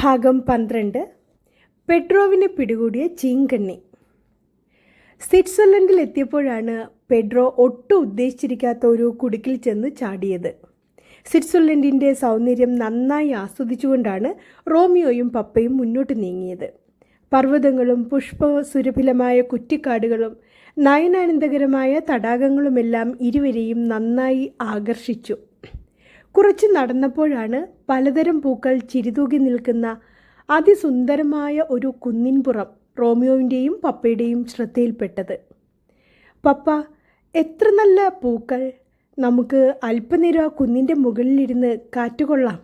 ഭാഗം പന്ത്രണ്ട്. പെഡ്രോവിനെ പിടികൂടിയ ചീങ്കണ്ണി. സ്വിറ്റ്സർലൻഡിൽ എത്തിയപ്പോഴാണ് പെഡ്രോ ഒട്ടും ഉദ്ദേശിച്ചിരിക്കാത്ത ഒരു കുടുക്കിൽ ചെന്ന് ചാടിയത്. സ്വിറ്റ്സർലൻഡിന്റെ സൗന്ദര്യം നന്നായി ആസ്വദിച്ചുകൊണ്ടാണ് റോമിയോയും പപ്പയും മുന്നോട്ട് നീങ്ങിയത്. പർവതങ്ങളും പുഷ്പസുരഭിലമായ കുറ്റിക്കാടുകളും നയനാനന്ദകരമായ തടാകങ്ങളുമെല്ലാം ഇരുവരെയും നന്നായി ആകർഷിച്ചു. കുറച്ച് നടന്നപ്പോഴാണ് പലതരം പൂക്കൾ ചിരിതൂകി നിൽക്കുന്ന അതിസുന്ദരമായ ഒരു കുന്നിൻപുറം റോമിയോവിന്റെയും പപ്പയുടെയും ശ്രദ്ധയിൽപ്പെട്ടത്. പപ്പ എത്ര നല്ല പൂക്കൾ. നമുക്ക് അല്പനേരം ആ കുന്നിന്റെ മുകളിലിരുന്ന് കാറ്റുകൊള്ളാം.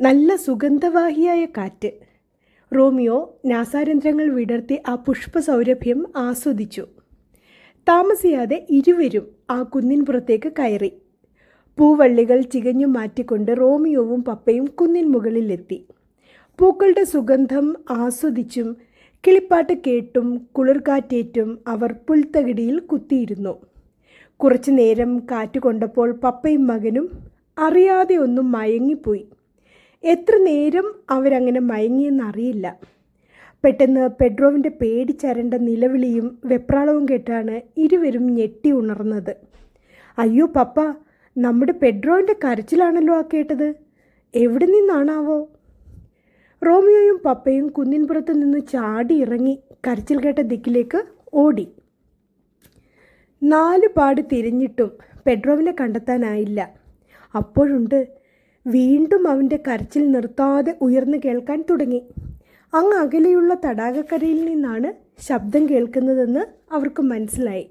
നല്ല സുഗന്ധവാഹിയായ കാറ്റ്. റോമിയോ നാസാരന്ധ്രങ്ങൾ വിടർത്തി ആ പുഷ്പസൗരഭ്യം ആസ്വദിച്ചു. താമസിയാതെ ഇരുവരും ആ കുന്നിൻപുറത്തേക്ക് കയറി. പൂവള്ളികൾ ചികഞ്ഞു മാറ്റിക്കൊണ്ട് റോമിയോവും പപ്പയും കുന്നിൻ മുകളിലെത്തി. പൂക്കളുടെ സുഗന്ധം ആസ്വദിച്ചും കിളിപ്പാട്ട് കേട്ടും കുളിർകാറ്റേറ്റും അവർ പുൽത്തകിടിയിൽ കുത്തിയിരുന്നു. കുറച്ചു നേരം കാറ്റ് കൊണ്ടപ്പോൾ പപ്പയും മകനും അറിയാതെ ഒന്നും മയങ്ങിപ്പോയി. എത്ര നേരം അവരങ്ങനെ മയങ്ങിയെന്നറിയില്ല പെട്ടെന്ന് പെഡ്രോവിന്റെ പേടിച്ചരണ്ട നിലവിളിയും വെപ്രാളവും കേട്ടാണ് ഇരുവരും ഞെട്ടി ഉണർന്നത്. അയ്യോ പപ്പ നമ്മുടെ പെഡ്രോവിന്റെ കരച്ചിലാണല്ലോ ആ കേട്ടത്? എവിടെ നിന്നാണാവോ? റോമിയോയും പപ്പയും കുന്നിൻപുറത്ത് നിന്ന് ചാടി ഇറങ്ങി കരച്ചിൽ കേട്ട ദിക്കിലേക്ക് ഓടി. നാല് പാട് തിരിഞ്ഞിട്ടും പെഡ്രോവിനെ കണ്ടെത്താനായില്ല. അപ്പോഴുണ്ട് വീണ്ടും അവന്റെ കരച്ചിൽ നിർത്താതെ ഉയർന്നു കേൾക്കാൻ തുടങ്ങി. അങ്ങ് അകലെയുള്ള തടാകക്കരയിൽ നിന്നാണ് ശബ്ദം കേൾക്കുന്നതെന്ന് അവർക്ക് മനസ്സിലായി.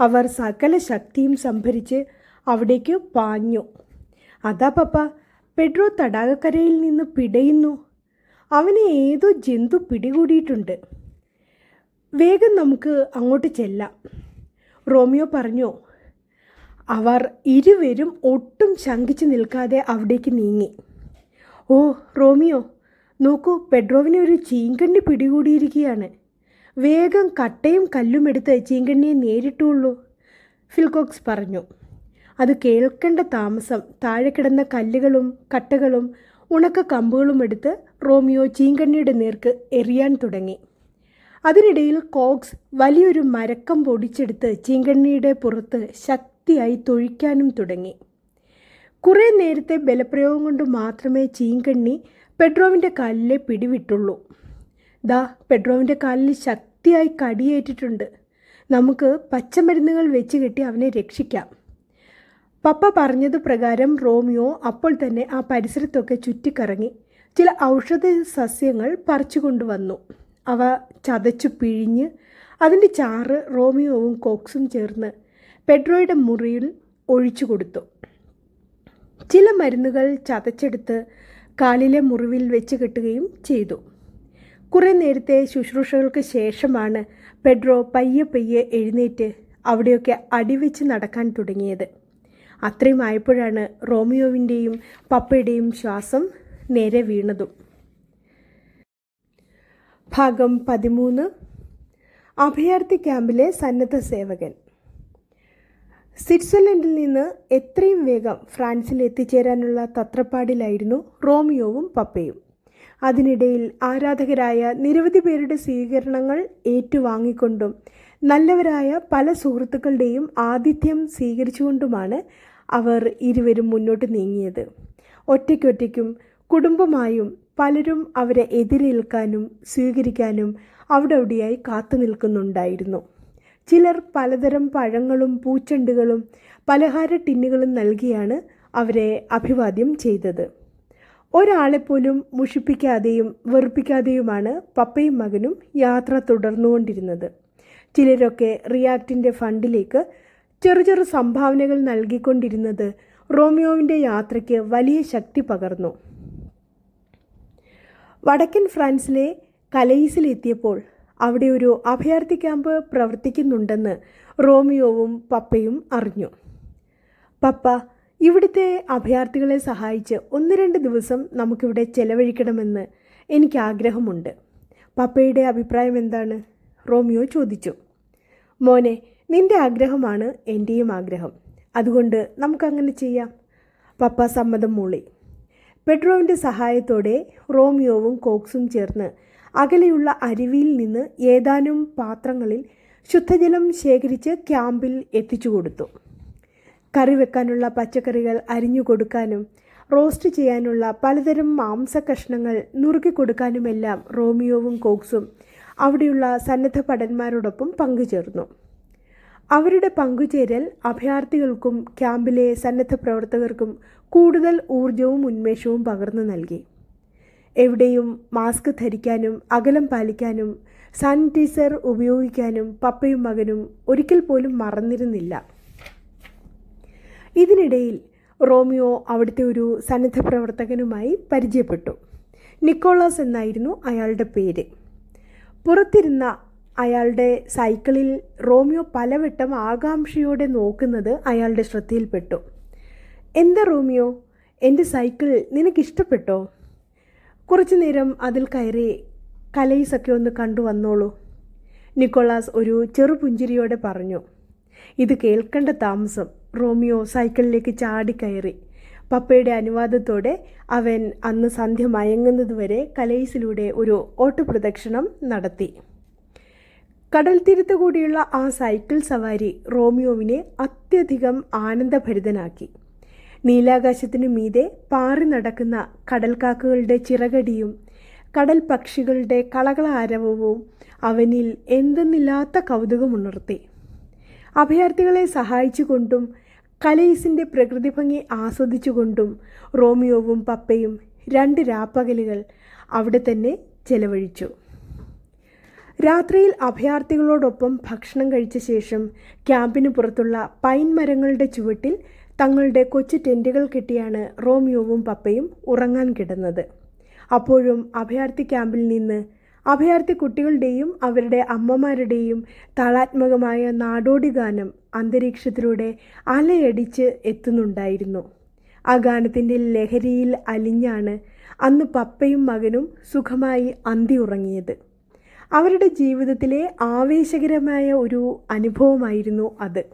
അവർ സകല ശക്തിയും സംഭരിച്ച് അവിടേക്ക് പാഞ്ഞു. അതാ പപ്പ പെഡ്രോ തടാകക്കരയിൽ നിന്ന് പിടയുന്നു. അവനെ ഏതോ ജന്തു പിടികൂടിയിട്ടുണ്ട്. വേഗം നമുക്ക് അങ്ങോട്ട് ചെല്ലാം. റോമിയോ പറഞ്ഞു അവർ ഇരുവരും ഒട്ടും ശങ്കിച്ചു നിൽക്കാതെ അവിടേക്ക് നീങ്ങി. ഓ റോമിയോ നോക്കൂ പെഡ്രോവിനെ ഒരു ചീങ്കണ്ണി പിടികൂടിയിരിക്കുകയാണ്. വേഗം കട്ടയും കല്ലും എടുത്ത് ചീങ്കണ്ണിയെ നേരിട്ടുള്ളൂ ഫിൽകോക്സ് പറഞ്ഞു. അത് കേൾക്കേണ്ട താമസം താഴെ കിടന്ന കല്ലുകളും കട്ടകളും ഉണക്ക കമ്പുകളും എടുത്ത് റോമിയോ ചീങ്കണ്ണിയുടെ നേർക്ക് എറിയാൻ തുടങ്ങി. അതിനിടയിൽ കോക്സ് വലിയൊരു മരക്കം പൊടിച്ചെടുത്ത് ചീങ്കണ്ണിയുടെ പുറത്ത് ശക്തിയായി തൊഴിക്കാനും തുടങ്ങി. കുറേ നേരത്തെ ബലപ്രയോഗം കൊണ്ട് മാത്രമേ ചീങ്കണ്ണി പെഡ്രോവിന്റെ കാലിലെ പിടിവിട്ടുള്ളൂ. ദാ പെഡ്രോവിന്റെ കാലിൽ ശക്തിയായി കടിയേറ്റിട്ടുണ്ട്. നമുക്ക് പച്ചമരുന്നുകൾ വെച്ച് കെട്ടി അവനെ രക്ഷിക്കാം. പപ്പ പറഞ്ഞതു പ്രകാരം റോമിയോ അപ്പോൾ തന്നെ ആ പരിസരത്തൊക്കെ ചുറ്റിക്കറങ്ങി. ചില ഔഷധ സസ്യങ്ങൾ പറിച്ചുകൊണ്ടുവന്നു അവ ചതച്ചു പിഴിഞ്ഞ് അതിന്റെ ചാറ് റോമിയോവും കോക്സും ചേർന്ന് പെഡ്രോയുടെ മുറിയിൽ ഒഴിച്ചു കൊടുത്തു. ചില മരുന്നുകൾ ചതച്ചെടുത്ത് കാലിലെ മുറിവിൽ വെച്ച് കെട്ടുകയും ചെയ്തു. കുറേ നേരത്തെ ശുശ്രൂഷകൾക്ക് ശേഷമാണ് പെഡ്രോ പയ്യെ പയ്യെ എഴുന്നേറ്റ് അവിടെയൊക്കെ അടിവെച്ച് നടക്കാൻ തുടങ്ങിയത്. അത്രയും ആയപ്പോഴാണ് റോമിയോവിന്റെയും പപ്പയുടെയും ശ്വാസം നേരെ വീണതും. ഭാഗം പതിമൂന്ന്. അഭയാർത്ഥി ക്യാമ്പിലെ സന്നദ്ധ സേവകൻ. സ്വിറ്റ്സർലൻഡിൽ നിന്ന് എത്രയും വേഗം ഫ്രാൻസിൽ എത്തിച്ചേരാനുള്ള തത്രപ്പാടിലായിരുന്നു റോമിയോവും പപ്പയും. അതിനിടയിൽ ആരാധകരായ നിരവധി പേരുടെ സ്വീകരണങ്ങൾ ഏറ്റുവാങ്ങിക്കൊണ്ടും നല്ലവരായ പല സുഹൃത്തുക്കളുടെയും ആതിഥ്യം സ്വീകരിച്ചുകൊണ്ടുമാണ് അവർ ഇരുവരും മുന്നോട്ട് നീങ്ങിയത്. ഒറ്റയ്ക്കൊറ്റയ്ക്കും കുടുംബമായും പലരും അവരെ എതിരേൽക്കാനും സ്വീകരിക്കാനും അവിടെ അവിടെയായി കാത്തു നിൽക്കുന്നുണ്ടായിരുന്നു. ചിലർ പലതരം പഴങ്ങളും പൂച്ചെണ്ടുകളും പലഹാര ടിന്നുകളും നൽകിയാണ് അവരെ അഭിവാദ്യം ചെയ്തത്. ഒരാളെപ്പോലും മുഷിപ്പിക്കാതെയും വെറുപ്പിക്കാതെയുമാണ് പപ്പയും മകനും യാത്ര തുടർന്നുകൊണ്ടിരുന്നത്. ചിലരൊക്കെ റിയാക്റ്റിന്റെ ഫണ്ടിലേക്ക് ചെറു ചെറു സംഭാവനകൾ നൽകിക്കൊണ്ടിരുന്നത് റോമിയോവിന്റെ യാത്രയ്ക്ക് വലിയ ശക്തി പകർന്നു. വടക്കൻ ഫ്രാൻസിലെ കലയിസിലെത്തിയപ്പോൾ അവിടെ ഒരു അഭയാർത്ഥി ക്യാമ്പ് പ്രവർത്തിക്കുന്നുണ്ടെന്ന് റോമിയോവും പപ്പയും അറിഞ്ഞു. പപ്പ ഇവിടുത്തെ അഭയാർത്ഥികളെ സഹായിച്ച് ഒന്ന് രണ്ട് ദിവസം നമുക്കിവിടെ ചെലവഴിക്കണമെന്ന് എനിക്ക് ആഗ്രഹമുണ്ട്. പപ്പയുടെ അഭിപ്രായം എന്താണ്? റോമിയോ ചോദിച്ചു. മോനെ നിന്റെ ആഗ്രഹമാണ് എന്റെയും ആഗ്രഹം. അതുകൊണ്ട് നമുക്കങ്ങനെ ചെയ്യാം. പപ്പ സമ്മതം മൂളി. പെട്രോവിന്റെ സഹായത്തോടെ റോമിയോവും കോക്സും ചേർന്ന് അകലെയുള്ള അരുവിയിൽ നിന്ന് ഏതാനും പാത്രങ്ങളിൽ ശുദ്ധജലം ശേഖരിച്ച് ക്യാമ്പിൽ എത്തിച്ചു കൊടുത്തു. കറി വെക്കാനുള്ള പച്ചക്കറികൾ അരിഞ്ഞു കൊടുക്കാനും റോസ്റ്റ് ചെയ്യാനുള്ള പലതരം മാംസ കഷ്ണങ്ങൾ നുറുക്കി കൊടുക്കാനുമെല്ലാം റോമിയോവും കോക്സും അവിടെയുള്ള സന്നദ്ധ പങ്കുചേർന്നു. അവരുടെ പങ്കുചേരൽ അഭയാർത്ഥികൾക്കും ക്യാമ്പിലെ സന്നദ്ധ പ്രവർത്തകർക്കും കൂടുതൽ ഊർജവും ഉന്മേഷവും പകർന്നു നൽകി. എവിടെയും മാസ്ക് ധരിക്കാനും അകലം പാലിക്കാനും സാനിറ്റൈസർ ഉപയോഗിക്കാനും പപ്പയും മകനും ഒരിക്കൽ പോലും മറന്നിരുന്നില്ല. ഇതിനിടയിൽ റോമിയോ അവിടുത്തെ ഒരു സന്നദ്ധ പ്രവർത്തകനുമായി പരിചയപ്പെട്ടു. നിക്കോളാസ് എന്നായിരുന്നു അയാളുടെ പേര്. പുറത്തിരുന്ന അയാളുടെ സൈക്കിളിൽ റോമിയോ പലവട്ടം ആകാംക്ഷയോടെ നോക്കുന്നത് അയാളുടെ ശ്രദ്ധയിൽപ്പെട്ടു. എന്താ റോമിയോ? എന്റെ സൈക്കിൾ നിനക്കിഷ്ടപ്പെട്ടോ? കുറച്ചു നേരം അതിൽ കയറി കലൈസൊക്കെ ഒന്ന് കണ്ടു വന്നോളൂ നിക്കോളാസ് ഒരു ചെറുപുഞ്ചിരിയോടെ പറഞ്ഞു. ഇത് കേൾക്കേണ്ട താമസം റോമിയോ സൈക്കിളിലേക്ക് ചാടിക്കയറി പപ്പയുടെ അനുവാദത്തോടെ അവൻ അന്ന് സന്ധ്യ മയങ്ങുന്നതുവരെ കലൈസിലൂടെ ഒരു ഓട്ടപ്രദക്ഷിണം നടത്തി. കടൽ തീരത്ത് കൂടിയുള്ള ആ സൈക്കിൾ സവാരി റോമിയോവിനെ അത്യധികം ആനന്ദഭരിതനാക്കി. നീലാകാശത്തിനു മീതെ പാറി നടക്കുന്ന കടൽക്കാക്കുകളുടെ ചിറകടിയും കടൽ പക്ഷികളുടെ കളകളാരവവും അവനിൽ എന്തെന്നില്ലാത്ത കൗതുകമുണർത്തി അഭയാർത്ഥികളെ സഹായിച്ചുകൊണ്ടും കലൈസിന്റെ പ്രകൃതി ഭംഗി ആസ്വദിച്ചുകൊണ്ടും റോമിയോവും പപ്പയും രണ്ട് രാപ്പകലുകൾ അവിടെ തന്നെ ചെലവഴിച്ചു. രാത്രിയിൽ അഭയാർത്ഥികളോടൊപ്പം ഭക്ഷണം കഴിച്ച ശേഷം ക്യാമ്പിന് പുറത്തുള്ള പൈൻ മരങ്ങളുടെ ചുവട്ടിൽ തങ്ങളുടെ കൊച്ചു ടെന്റുകൾ കെട്ടിയാണ് റോമിയോവും പപ്പയും ഉറങ്ങാൻ കിടന്നത്. അപ്പോഴും അഭയാർത്ഥി ക്യാമ്പിൽ നിന്ന് അഭയാർത്ഥി കുട്ടികളുടെയും അവരുടെ അമ്മമാരുടെയും താളാത്മകമായ നാടോടി ഗാനം അന്തരീക്ഷത്തിലൂടെ അലയടിച്ച് എത്തുന്നുണ്ടായിരുന്നു. ആ ഗാനത്തിന്റെ ലഹരിയിൽ അലിഞ്ഞാണ് അന്ന് പപ്പയും മകനും സുഖമായി അന്തി ഉറങ്ങിയത്. അവരുടെ ജീവിതത്തിലെ ആവേശകരമായ ഒരു അനുഭവമായിരുന്നു അത്.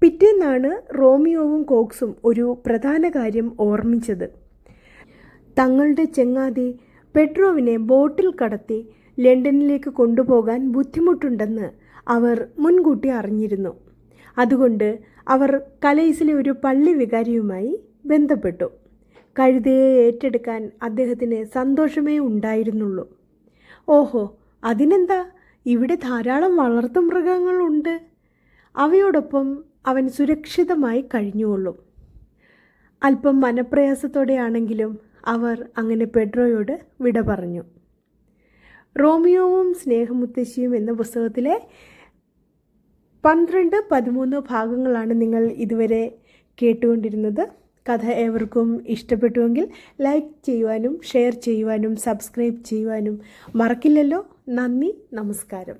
പിറ്റേന്നാണ് റോമിയോവും കോക്സും ഒരു പ്രധാന കാര്യം ഓർമ്മിച്ചത്. തങ്ങളുടെ ചെങ്ങാതി പെട്രോവിനെ ബോട്ടിൽ കടത്തി ലണ്ടനിലേക്ക് കൊണ്ടുപോകാൻ ബുദ്ധിമുട്ടുണ്ടെന്ന് അവർ മുൻകൂട്ടി അറിഞ്ഞിരുന്നു. അതുകൊണ്ട് അവർ കലൈസിലെ ഒരു പള്ളി വികാരിയുമായി ബന്ധപ്പെട്ടു. കഴുതയെ ഏറ്റെടുക്കാൻ അദ്ദേഹത്തിന് സന്തോഷമേ ഉണ്ടായിരുന്നുള്ളൂ. ഓഹോ അതിനെന്താ? ഇവിടെ ധാരാളം വളർത്തു മൃഗങ്ങളുണ്ട്. അവയോടൊപ്പം അവൻ സുരക്ഷിതമായി കഴിഞ്ഞുകൊള്ളും. അല്പം മനപ്രയാസത്തോടെയാണെങ്കിലും അവർ അങ്ങനെ പെഡ്രോയോട് വിട പറഞ്ഞു. റോമിയോവും സ്നേഹമുത്തശ്ശിയും എന്ന പുസ്തകത്തിലെ പന്ത്രണ്ട് പതിമൂന്ന് ഭാഗങ്ങളാണ് നിങ്ങൾ ഇതുവരെ കേട്ടുകൊണ്ടിരുന്നത്. കഥ ഏവർക്കും ഇഷ്ടപ്പെട്ടുവെങ്കിൽ ലൈക്ക് ചെയ്യുവാനും ഷെയർ ചെയ്യുവാനും സബ്സ്ക്രൈബ് ചെയ്യുവാനും മറക്കില്ലല്ലോ. നന്ദി നമസ്കാരം.